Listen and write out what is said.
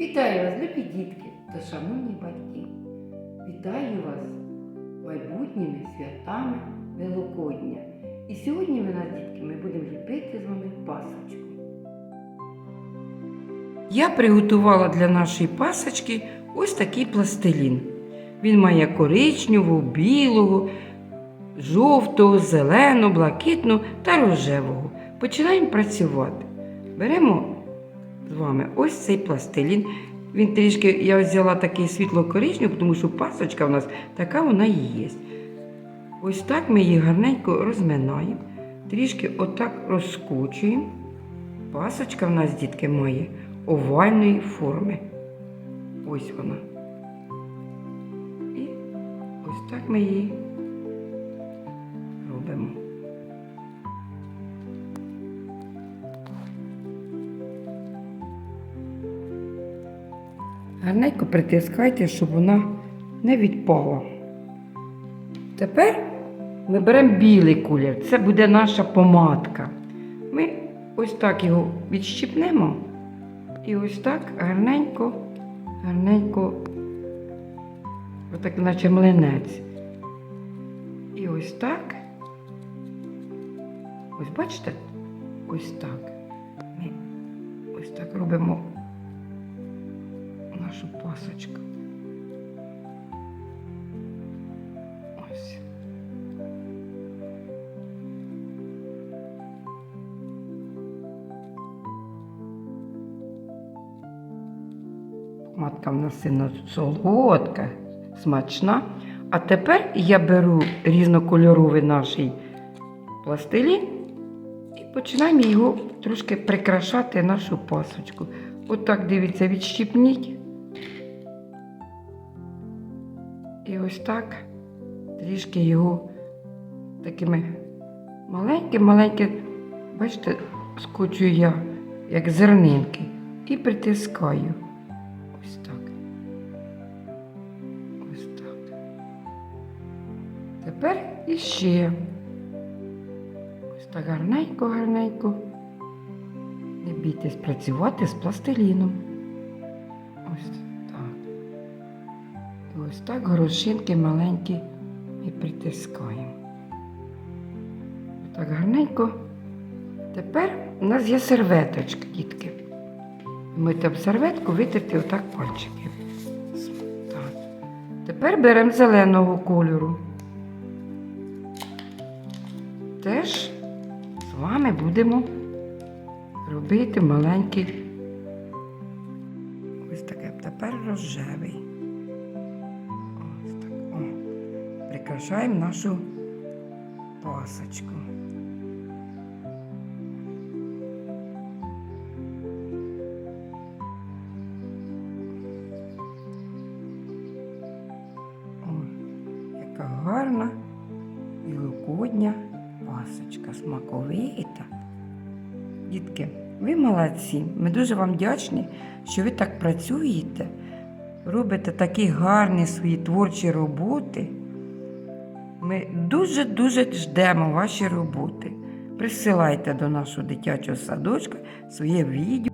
Вітаю вас, любі дітки та шановні батьки. Вітаю вас майбутніми святами Великодня. І сьогодні ми нас, дітки, ми будемо ліпити з вами пасочку. Я приготувала для нашої пасочки ось такий пластилін. Він має коричневого, білого, жовтого, зеленого, блакитного та рожевого. Починаємо працювати. Беремо з вами ось цей пластилін. Він трішки, я взяла такий світло-коричневий, тому що пасочка в нас така вона і є. Ось так ми її гарненько розминаємо, трішки отак розкочуємо. Пасочка в нас, дітки, має овальної форми. Ось вона. І ось так ми її робимо. Гарненько притискайте, щоб вона не відпала. Тепер ми беремо білий колір. Це буде наша помадка. Ми ось так його відщипнемо і ось так гарненько, гарненько, отак, наче млинець. І ось так. Ось бачите? Ось так. Ми ось так робимо нашу пасочку. Матка в нас сильно солодка, смачна. А тепер я беру різнокольоровий наш пластилін починаємо його трошки прикрашати нашу пасочку. Отак, дивіться, відщипніть. І ось так трішки його такими маленьким-маленьким, бачите, скочую я, як зернинки, і притискаю. Ось так. Ось так. Тепер іще. Так гарненько, гарненько. Не бійтесь працювати з пластиліном. Ось так. І ось так горошинки маленькі і притискаємо. Так гарненько. Тепер у нас є серветочка, дітки. Ми там серветку витерти отак пальчики. Так. Тепер беремо зеленого кольору. Теж вами будемо робити маленький. Ось таке. Тепер рожевий. Ось так. О. Прикрашаємо нашу пасочку. Гарна великодня пасочка, смаковита. Дітки, ви молодці. Ми дуже вам вдячні, що ви так працюєте, робите такі гарні свої творчі роботи. Ми дуже-дуже ждемо ваші роботи. Присилайте до нашого дитячого садочка своє відео.